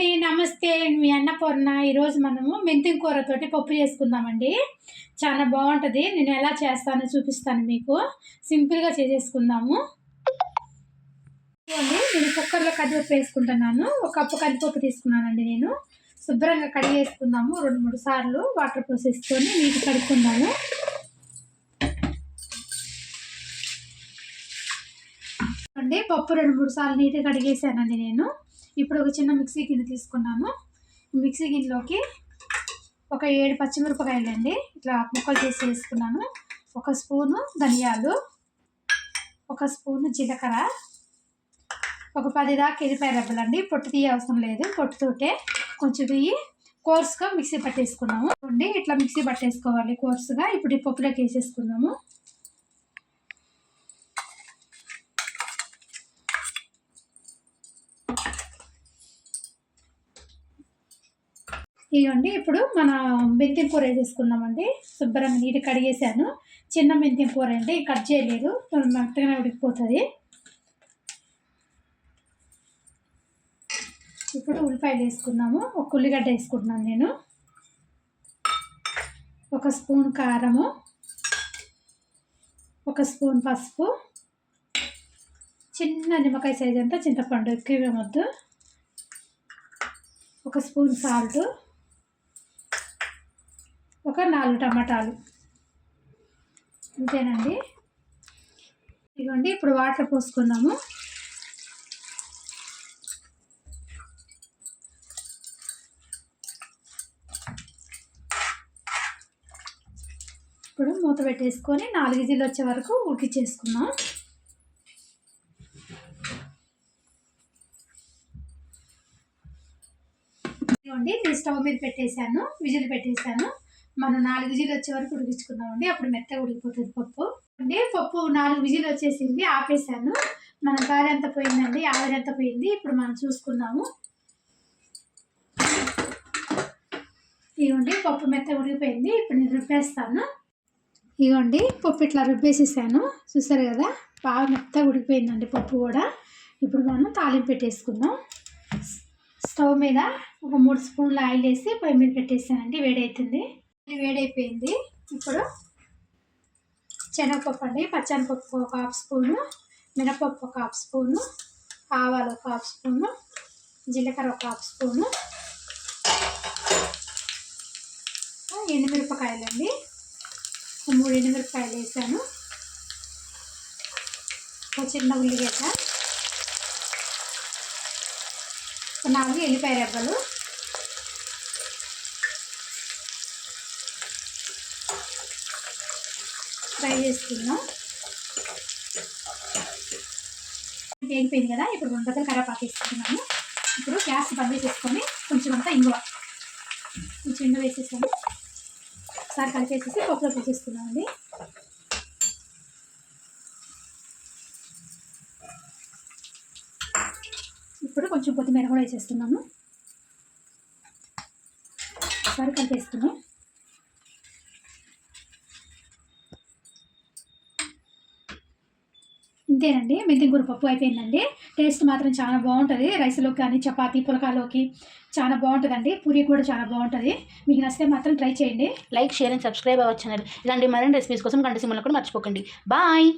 అండి నమస్తే. మీ అన్నపూర్ణ. ఈరోజు మనము మెంతి కూరతోటి పప్పు చేసుకుందామండి. చాలా బాగుంటుంది. నేను ఎలా చేస్తానో చూపిస్తాను మీకు. సింపుల్గా చేసేసుకుందాము. నేను కుక్కర్లో కందిపప్పు వేసుకుంటున్నాను. ఒక కప్పు కందిపప్పు తీసుకున్నానండి నేను. శుభ్రంగా కడిగి వేసుకుందాము. రెండు మూడు సార్లు వాటర్ పోసేసుకొని నీటి కడుక్కుందాము. అండి పప్పు రెండు మూడు సార్లు నీట్గా కడిగేసానండి నేను. ఇప్పుడు ఒక చిన్న మిక్సీ గిన్నె తీసుకున్నాను మిక్సీ గిన్నెలోకి ఒక ఏడు పచ్చిమిరపకాయలు అండి ఇట్లా ముక్కలు చేసి వేసుకున్నాను. ఒక స్పూను ధనియాలు ఒక స్పూను జీలకర్ర ఒక పది దాకా ఎల్లిపాయ రెబ్బలు అండి పొట్టు తీయ అవసరం లేదు. పొట్టుతోటే కొంచెం తీయి కోర్సుగా మిక్సీ పట్టేసుకున్నాము. అండి ఇట్లా మిక్సీ పట్టేసుకోవాలి కోర్సుగా. ఇప్పుడు ఈ పప్పులోకి వేసేసుకున్నాము ఇవ్వండి ఇప్పుడు మన మెంతి కూర వేసేసుకుందామండి శుభ్రంగా నీటి కడిగేసాను చిన్న మెంతి కూర అండి. కట్ చేయలేదు. మెత్తగానే ఉడికిపోతుంది. ఇప్పుడు ఉల్లిపాయలు వేసుకున్నాము. ఒక ఉల్లిగడ్డ వేసుకుంటున్నాను నేను. ఒక స్పూన్ కారము. ఒక స్పూన్ పసుపు. చిన్న నిమ్మకాయ సైజ్ అంతా చింతపండు. ఎక్కువ వద్దు. ఒక స్పూన్ సాల్ట్. ఒక నాలుగు టమాటాలు. అంతేనండి? ఇదిగోండి ఇప్పుడు వాటర్ పోసుకుందాము. ఇప్పుడు మూత పెట్టేసుకొని నాలుగు ఇజీలు వచ్చే వరకు ఉడికిచ్చేసుకుందాం. ఇదిగోండి నేను స్టవ్ మీద పెట్టేశాను విజిల్ పెట్టేశాను. మనం నాలుగు విజిల్ వచ్చే వరకు ఉడికించుకుందామండి. అప్పుడు మెత్తగా ఉడికిపోతుంది పప్పు. అండి పప్పు నాలుగు విజిల్ వచ్చేసింది ఆపేసాను మన గాలి ఎంత పోయిందండి? ఆవిరి ఎంత పోయింది? ఇప్పుడు మనం చూసుకుందాము. ఇవ్వండి పప్పు మెత్త ఉడికిపోయింది. ఇప్పుడు నేను రుబ్బేస్తాను. ఇవ్వండి పప్పు ఇట్లా రుబ్బేసేసాను. చూసారు కదా బాగా మెత్తగా ఉడికిపోయిందండి పప్పు కూడా. ఇప్పుడు మనం తాలింపు పెట్టేసుకుందాం. స్టవ్ మీద ఒక మూడు స్పూన్ల ఆయిల్ వేసి పొయ్యి మీద పెట్టేసానండి వేడవుతుంది వేడైపోయింది. ఇప్పుడు శనగపప్పు అండి పచ్చనిపప్పు ఒక హాఫ్ స్పూను మినపప్పు ఒక హాఫ్ స్పూను ఆవాలు ఒక హాఫ్ స్పూను జీలకర్ర ఒక హాఫ్ స్పూను. ఎండుమిరపకాయలండి. మూడు ఎండుమిరపకాయలు వేసాను. ఒక చిన్న ఉల్లిగడ్డ. నాలుగు ఎల్లిపాయ రెబ్బలు. ఫ్రై చేసుకుందాం వేగిపోయింది కదా ఇప్పుడు రెండు బద్దలు కరేపాకు వేసుకుంటున్నాము ఇప్పుడు గ్యాస్ బంద్ చేసేసుకొని కొంచెం అంతా ఇంగువ. కొంచెం ఇంగువ వేసేసాము ఒకసారి కలిపేసేసి పప్పులో అండి ఇప్పుడు కొంచెం కొత్తిమీర కూడా వేసేస్తున్నాము ఒకసారి కలిపేసుకున్నాం ఇంతేనండి మెంతికూర పప్పు అయిపోయిందండి. టేస్ట్ మాత్రం చాలా బాగుంటుంది. రైస్లోకి కానీ చపాతీ పులకాలోకి చాలా బాగుంటుందండి. పూరి కూడా చాలా బాగుంటుంది. మీకు నచ్చితే మాత్రం ట్రై చేయండి. లైక్ షేర్ అండ్ సబ్స్క్రైబ్ అవ్వచ్చు ఇలాంటి మరిన్ని రెసిపీస్ కోసం గంట సింహలు కూడా మర్చిపోకండి. బాయ్!